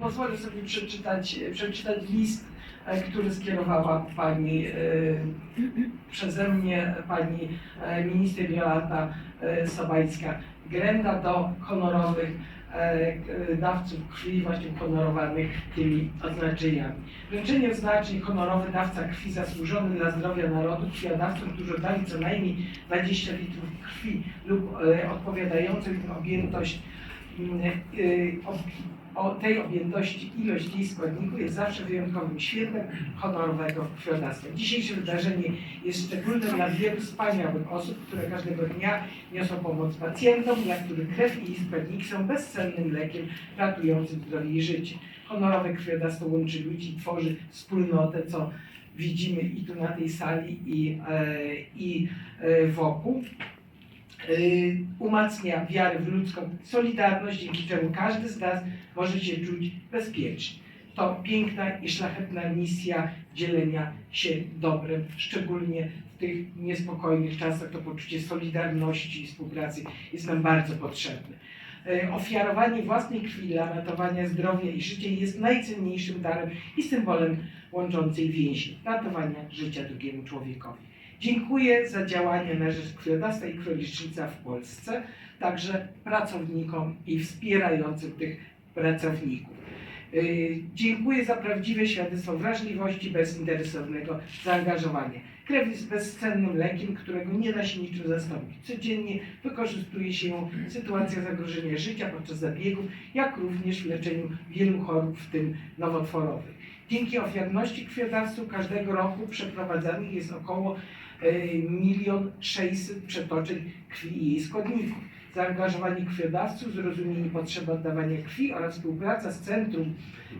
Pozwolę sobie przeczytać, przeczytać list, e, który skierowała pani e, przeze mnie, pani e, minister Jolanta Sobańska-Grenda do honorowych dawców krwi, właśnie honorowanych tymi odznaczeniami. Wręczenie odznaczeń honorowy dawca krwi zasłużony dla zdrowia narodu krwiodawcom, którzy oddali co najmniej 20 litrów krwi lub odpowiadającą im objętość ob, o tej objętości ilość jej składników jest zawsze wyjątkowym świętem honorowego krwiodawstwa. Dzisiejsze wydarzenie jest szczególne dla wielu wspaniałych osób, które każdego dnia niosą pomoc pacjentom, dla których krew i jej składniki są bezcennym lekiem ratującym zdrowie i życie. Honorowe krwiodawstwo łączy ludzi i tworzy wspólnotę, co widzimy i tu na tej sali, i, e, i e, wokół. Y, umacnia wiarę w ludzką solidarność, dzięki czemu każdy z nas może się czuć bezpiecznie. To piękna i szlachetna misja dzielenia się dobrem, szczególnie w tych niespokojnych czasach to poczucie solidarności i współpracy jest nam bardzo potrzebne. Y, Ofiarowanie własnej krwi dla ratowania zdrowia i życia jest najcenniejszym darem i symbolem łączącej więzi, ratowania życia drugiemu człowiekowi. Dziękuję za działania na rzecz krwiodawstwa i krwiolecznictwa w Polsce, także pracownikom i wspierającym tych pracowników. Yy, Dziękuję za prawdziwe świadectwo wrażliwości, bezinteresownego zaangażowania. Krew jest bezcennym lekiem, którego nie da się niczym zastąpić. Codziennie wykorzystuje się ją w sytuacjach zagrożenia życia podczas zabiegów, jak również w leczeniu wielu chorób, w tym nowotworowych. Dzięki ofiarności krwiodawców każdego roku przeprowadzanych jest około milion sześćset przetoczeń krwi i jej składników. Zaangażowanie krwiodawców, zrozumienie potrzeby oddawania krwi oraz współpraca z Centrum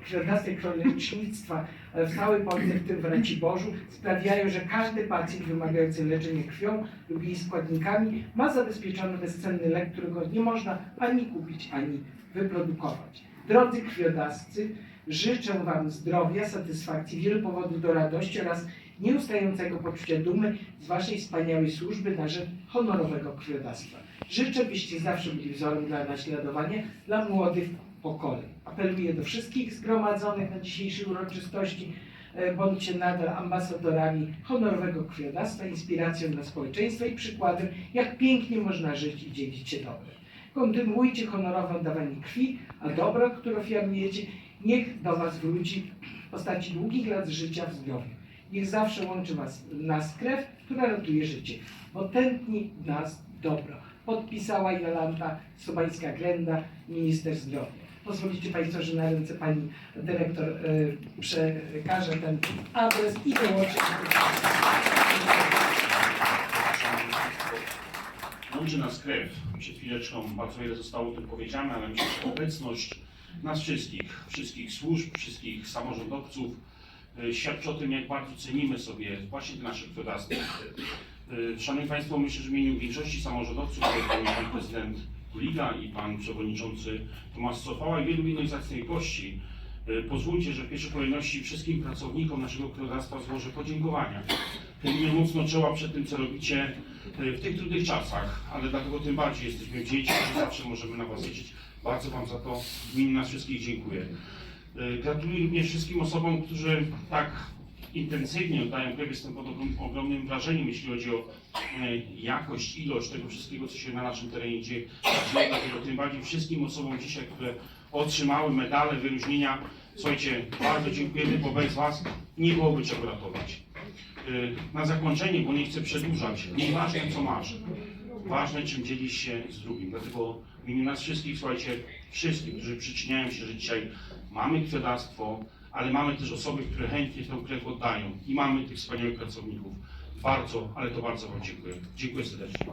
Krwiodawstwa i Krwiolecznictwa w całej Polsce, w tym w Raciborzu, sprawiają, że każdy pacjent wymagający leczenia krwią lub jej składnikami ma zabezpieczony bezcenny lek, którego nie można ani kupić, ani wyprodukować. Drodzy krwiodawcy, życzę Wam zdrowia, satysfakcji, wielu powodów do radości oraz nieustającego poczucia dumy z Waszej wspaniałej służby na rzecz honorowego krwiodawstwa. Życzę, byście zawsze byli wzorem dla naśladowania dla młodych pokoleń. Apeluję do wszystkich zgromadzonych na dzisiejszej uroczystości, e, bądźcie nadal ambasadorami honorowego krwiodawstwa, inspiracją dla społeczeństwa i przykładem, jak pięknie można żyć i dzielić się dobrem. Kontynuujcie honorowe oddawanie krwi, a dobro, które ofiarujecie, niech do Was wróci w postaci długich lat życia w zdrowiu. Niech zawsze łączy was, nas krew, która ratuje życie, bo tętni w nas dobro. Podpisała Jolanta Sobańska-Grenda, minister zdrowia. Pozwolicie Państwo, że na ręce Pani Dyrektor y, przekażę ten adres i dołączę. Łączy nas krew. Przed chwileczką bardzo wiele zostało o tym powiedziane, ale myślę, że obecność nas wszystkich, wszystkich służb, wszystkich samorządowców e, świadczy o tym, jak bardzo cenimy sobie właśnie nasze krwiodawstwo. E, Szanowni Państwo, myślę, że w imieniu większości samorządowców, Pan Prezydent Kuliga i Pan Przewodniczący Tomasz Sofała i wielu innych zacnych gości, e, pozwólcie, że w pierwszej kolejności wszystkim pracownikom naszego krwiodawstwa złożę podziękowania. Chylimy mocno czoła przed tym, co robicie w tych trudnych czasach, ale dlatego tym bardziej jesteśmy wdzięczni, że zawsze możemy na Was liczyć. Bardzo Wam za to imieniu nas wszystkich dziękuję. E, Gratuluję również wszystkim osobom, którzy tak intensywnie oddają krew. Jestem pod ogrom- ogromnym wrażeniem, jeśli chodzi o e, jakość, ilość tego wszystkiego, co się na naszym terenie dzieje. Dlatego tym bardziej wszystkim osobom dzisiaj, które otrzymały medale, wyróżnienia. Słuchajcie, bardzo dziękujemy, bo bez Was nie byłoby czego ratować. Y, na zakończenie, bo nie chcę przedłużać, nieważne co masz, ważne czym dzielisz się z drugim. Dlatego w imieniu nas wszystkich, słuchajcie, wszystkich, którzy przyczyniają się, że dzisiaj mamy krwiodawstwo, ale mamy też osoby, które chętnie tę krew oddają i mamy tych wspaniałych pracowników. Bardzo, ale to bardzo Wam dziękuję. Dziękuję serdecznie.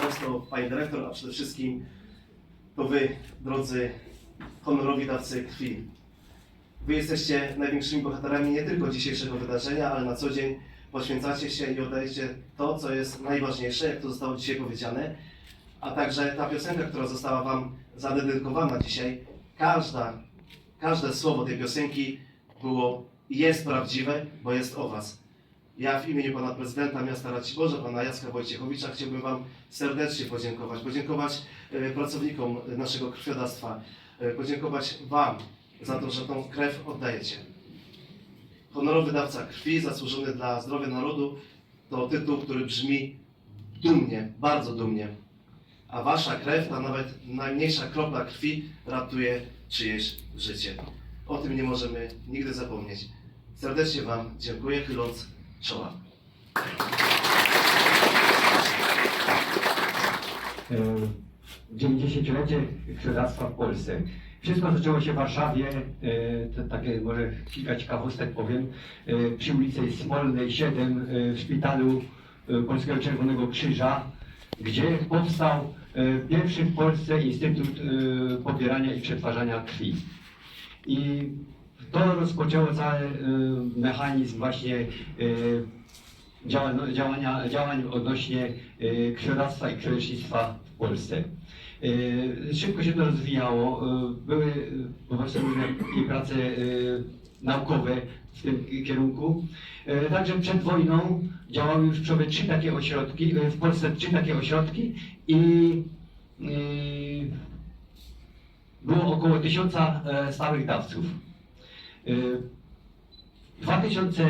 Państwo, Pani Dyrektor, a przede wszystkim to Wy, drodzy honorowi dawcy krwi. Wy jesteście największymi bohaterami nie tylko dzisiejszego wydarzenia, ale na co dzień poświęcacie się i oddajecie to, co jest najważniejsze, jak to zostało dzisiaj powiedziane, a także ta piosenka, która została Wam zadedykowana dzisiaj, każda, każde słowo tej piosenki było i jest prawdziwe, bo jest o Was. Ja w imieniu Pana Prezydenta Miasta Raciborza, Pana Jacka Wojciechowicza chciałbym Wam serdecznie podziękować. Podziękować e, pracownikom naszego krwiodawstwa, e, podziękować Wam za to, że tą krew oddajecie. Honorowy dawca krwi, zasłużony dla zdrowia narodu, to tytuł, który brzmi dumnie, bardzo dumnie. A Wasza krew, ta nawet najmniejsza kropla krwi, ratuje czyjeś życie. O tym nie możemy nigdy zapomnieć. Serdecznie Wam dziękuję, chyląc czoła. e, 90-lecie krwiodawstwa w Polsce. Wszystko zaczęło się w Warszawie, e, to takie może kilka ciekawostek powiem, e, przy ulicy Smolnej 7 e, w szpitalu Polskiego Czerwonego Krzyża, gdzie powstał pierwszy w Polsce Instytut Pobierania i Przetwarzania Krwi. I to rozpoczęło cały mechanizm właśnie działań, działania, działań odnośnie krwiodawstwa i krwiolecznictwa w Polsce. E, szybko się to rozwijało. E, były no właśnie różne prace e, naukowe w tym kierunku. Także przed wojną działały już przowy trzy takie ośrodki, w Polsce trzy takie ośrodki i było około tysiąca stałych dawców. 2000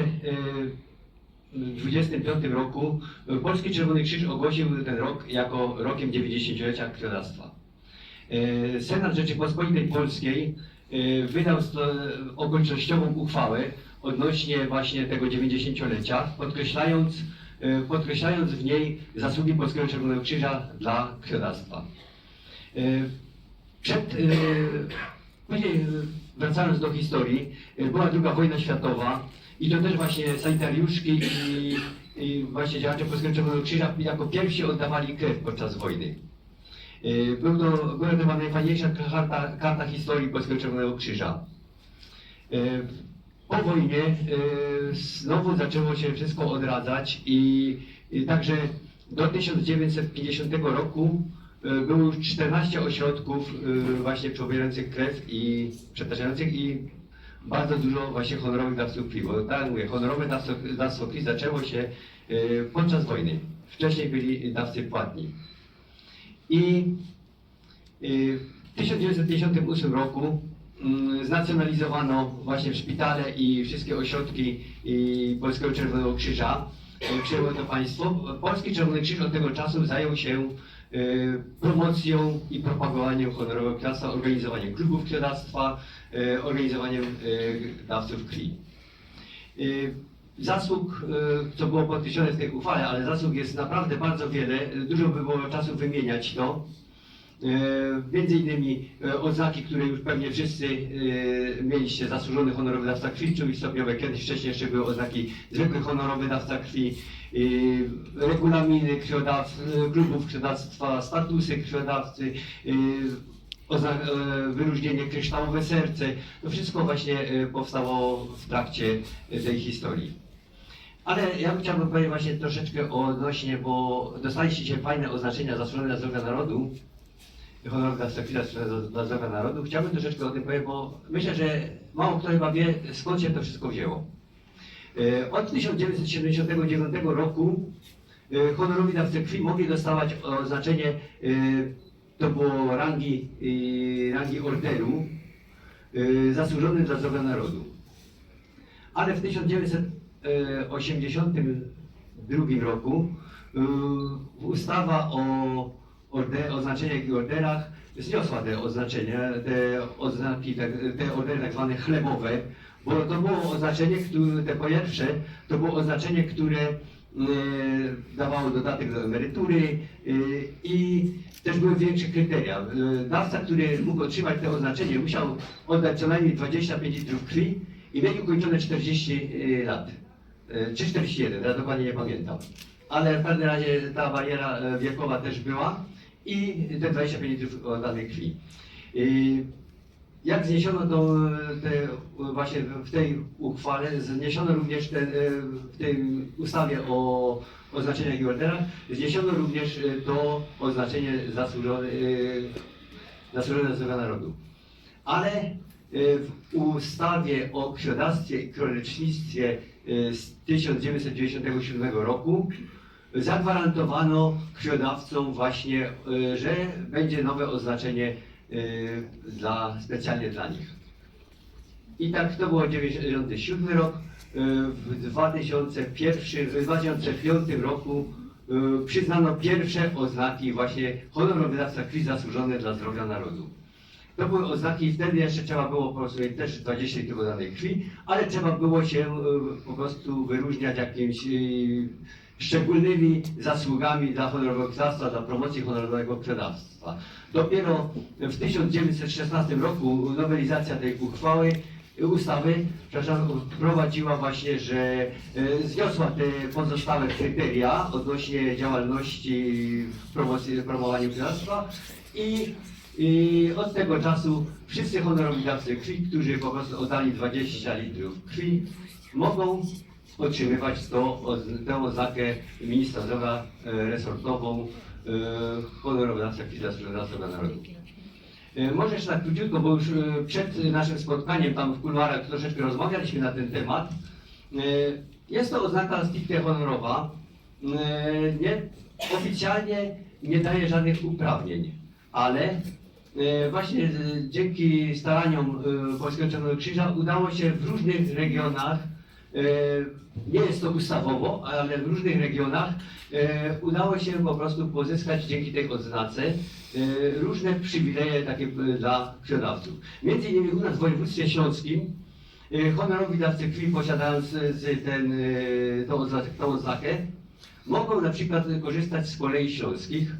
1925 roku Polski Czerwony Krzyż ogłosił ten rok jako rokiem 90-lecia krwiodawstwa. E, Senat Rzeczypospolitej Polskiej e, wydał okolicznościową uchwałę odnośnie właśnie tego 90-lecia, podkreślając, e, podkreślając w niej zasługi Polskiego Czerwonego Krzyża dla krwiodawstwa. Przed, później wracając do historii, była druga wojna światowa, i to też właśnie sanitariuszki i, i właśnie działacze Polskiego Czerwonego Krzyża jako pierwsi oddawali krew podczas wojny. E, Był to, była to najfajniejsza karta, karta historii Polskiego Czerwonego Krzyża. E, Po wojnie e, znowu zaczęło się wszystko odradzać i, i także do 1950 roku było już 14 ośrodków właśnie przebierających krew i przetaczających i bardzo dużo właśnie honorowych dawców krwi, bo tak mówię, honorowe dawstwo, krwi zaczęło się e, podczas wojny. Wcześniej byli dawcy płatni. I y, w 1958 roku mm, znacjonalizowano właśnie szpitale i wszystkie ośrodki i Polskiego Czerwonego Krzyża. y, Przejęło to państwo. Polski Czerwony Krzyż od tego czasu zajął się y, promocją i propagowaniem honorowego krwiodawstwa, organizowaniem klubów krwiodawstwa, y, organizowaniem y, dawców krwi. Y, Zasług, y, co było podkreślone w tej uchwale, ale zasług jest naprawdę bardzo wiele. Dużo by było czasu wymieniać to. Między innymi oznaki, które już pewnie wszyscy mieliście, zasłużony honorowy dawca krwi, czyli stopniowe, kiedyś wcześniej jeszcze były oznaki zwykły honorowy dawca krwi, regulaminy krwiodaw, e, klubów krwiodawstwa, statusy krwiodawcy, oznak, e, wyróżnienie kryształowe serce. To wszystko właśnie e, powstało w trakcie tej historii. Ale ja chciałbym powiedzieć właśnie troszeczkę odnośnie, bo dostaliście dzisiaj fajne oznaczenia zasłużone zdrowia narodu honor dla dla zdrowia narodu. Chciałbym troszeczkę o tym powiedzieć, bo myślę, że mało kto chyba wie, skąd się to wszystko wzięło. E, Od 1979 roku e, honorowi dawcy krwi mogli dostawać oznaczenie, e, to było rangi, rangi orderu, e, zasłużony dla zdrowia narodu. Ale w 1982 roku ustawa o orde, oznaczeniach i orderach zniosła te oznaczenia, te oznaki, te ordery tak zwane chlebowe, bo to było oznaczenie, które, te pierwsze, to było oznaczenie, które e, dawało dodatek do emerytury e, i też były większe kryteria. E, dawca, który mógł otrzymać to oznaczenie, musiał oddać co najmniej 25 litrów krwi i mieć ukończone 40 lat. Czy 41, ja dokładnie nie pamiętam. Ale w każdym razie ta bariera wiekowa też była i te 25 litrów oddanej krwi. Jak zniesiono to, te, właśnie w tej uchwale, zniesiono również te, e, w tej ustawie o oznaczeniach i orderach, zniesiono również e, to oznaczenie zasłużone, e, zasłużone zdrowia narodu. Ale e, w ustawie o krwiodawstwie i krwiolecznictwie e, z 1997 roku zagwarantowano krwiodawcom właśnie, e, że będzie nowe oznaczenie dla, specjalnie dla nich. I tak to było 97 rok. Y, W 2001, w 2005 roku y, przyznano pierwsze oznaki właśnie honorowy dawca krwi zasłużony dla zdrowia narodu. To były oznaki, wtedy jeszcze trzeba było po prostu też 20 litrów danej krwi, ale trzeba było się y, po prostu wyróżniać jakimiś y, szczególnymi zasługami dla honorowego krwiodawstwa, dla promocji honorowego krwiodawstwa. Dopiero w 1916 roku nowelizacja tej uchwały, ustawy, przepraszam, wprowadziła właśnie, że y, zniosła te pozostałe kryteria odnośnie działalności w promocji, promowaniu krwiodawstwa i i od tego czasu wszyscy honorowi dawcy krwi, którzy po prostu oddali 20 litrów krwi, mogą otrzymywać oz- tę oznakę ministra zdrowia e, resortową e, krwi zasłużonego dla narodu. E, Może jeszcze tak króciutko, bo już przed naszym spotkaniem tam w kuluarach troszeczkę rozmawialiśmy na ten temat. Jest to oznaka stricte honorowa. Nie, oficjalnie nie daje żadnych uprawnień, ale właśnie dzięki staraniom Polskiego Czerwonego Krzyża udało się w różnych regionach, nie jest to ustawowo, ale w różnych regionach e, udało się po prostu pozyskać dzięki tej odznace e, różne przywileje takie e, dla krwiodawców. Między innymi u nas w województwie śląskim e, honorowi dawcy krwi posiadając e, ten, e, tą, odznakę, tą mogą na przykład korzystać z kolei śląskich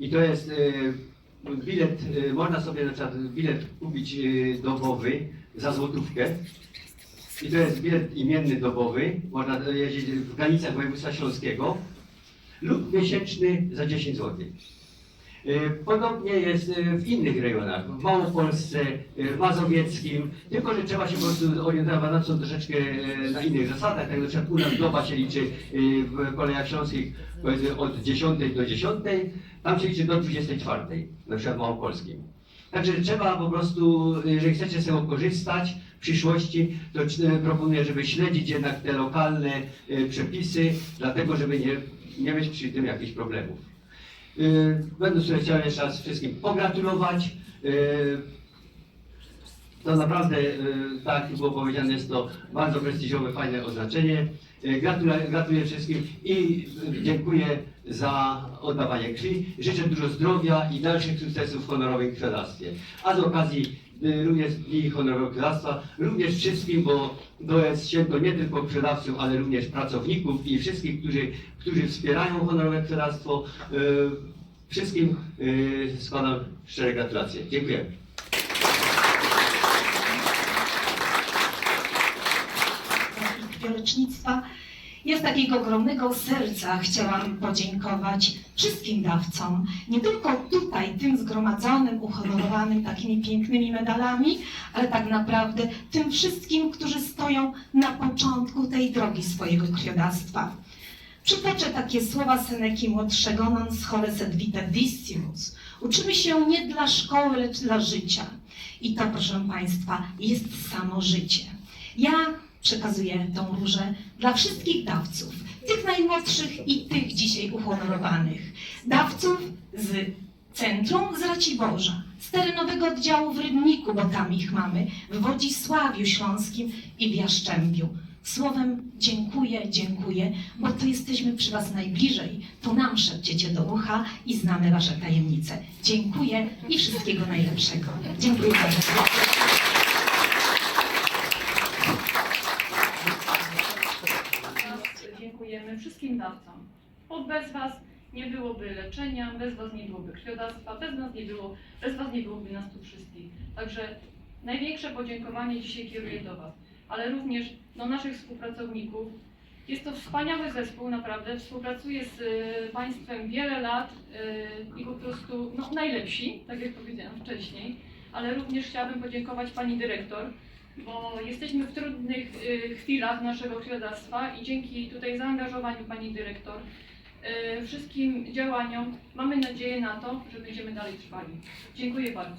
i to jest e, bilet, e, można sobie na przykład bilet kupić e, dobowy za złotówkę i to jest bilet imienny dobowy, można jeździć w granicach województwa śląskiego lub miesięczny za 10 zł. E, Podobnie jest e, w innych rejonach, w Małopolsce, e, w Mazowieckim, tylko że trzeba się po prostu zorientować na co troszeczkę na innych zasadach. Tak przykład u nas doba się liczy w kolejach śląskich od 10 do 10, tam się liczy do 24, na przykład w Małopolskim. Także trzeba po prostu, jeżeli chcecie z tego korzystać przyszłości, to e, proponuję, żeby śledzić jednak te lokalne e, przepisy, dlatego żeby nie, nie mieć przy tym jakichś problemów. Yy, Będę sobie chciał jeszcze raz wszystkim pogratulować. To naprawdę, tak jak było powiedziane, jest to bardzo prestiżowe, fajne oznaczenie. Gratuluję, gratuluję wszystkim i dziękuję za oddawanie krwi. Życzę dużo zdrowia i dalszych sukcesów w honorowym krwiodawstwie. A z okazji również Dni Honorowego Krwiodawstwa, również wszystkim, bo to jest święto nie tylko krwiodawców, ale również pracowników i wszystkich, którzy, którzy wspierają honorowe krwiodawstwo. Yy, Wszystkim yy, składam szczere gratulacje. Dziękuję. i. Ja z takiego ogromnego serca chciałam podziękować wszystkim dawcom, nie tylko tutaj, tym zgromadzonym, uhonorowanym takimi pięknymi medalami, ale tak naprawdę tym wszystkim, którzy stoją na początku tej drogi swojego krwiodawstwa. Przytoczę takie słowa Seneki młodszego non schole sed vita dissimus. Uczymy się nie dla szkoły, lecz dla życia. I to, proszę Państwa, jest samo życie. Ja przekazuję tą różę dla wszystkich dawców, tych najmłodszych i tych dzisiaj uhonorowanych. Dawców z centrum z Raciborza, z terenowego oddziału w Rybniku, bo tam ich mamy, w Wodzisławiu Śląskim i w Jaszczębiu. Słowem dziękuję, dziękuję, bo to jesteśmy przy Was najbliżej. To nam szepciecie do ucha i znamy Wasze tajemnice. Dziękuję i wszystkiego najlepszego. Dziękuję bardzo. Dawcom. Bo bez Was nie byłoby leczenia, bez Was nie byłoby krwiodawstwa, bez nas nie było, bez Was nie byłoby nas tu wszystkich. Także największe podziękowanie dzisiaj kieruję do Was, ale również do naszych współpracowników. Jest to wspaniały zespół, naprawdę. Współpracuję z y, Państwem wiele lat y, i po prostu no, najlepsi, tak jak powiedziałam wcześniej. Ale również chciałabym podziękować Pani Dyrektor, bo jesteśmy w trudnych y, chwilach naszego krwiodawstwa i dzięki tutaj zaangażowaniu Pani Dyrektor, y, wszystkim działaniom mamy nadzieję na to, że będziemy dalej trwali. Dziękuję bardzo.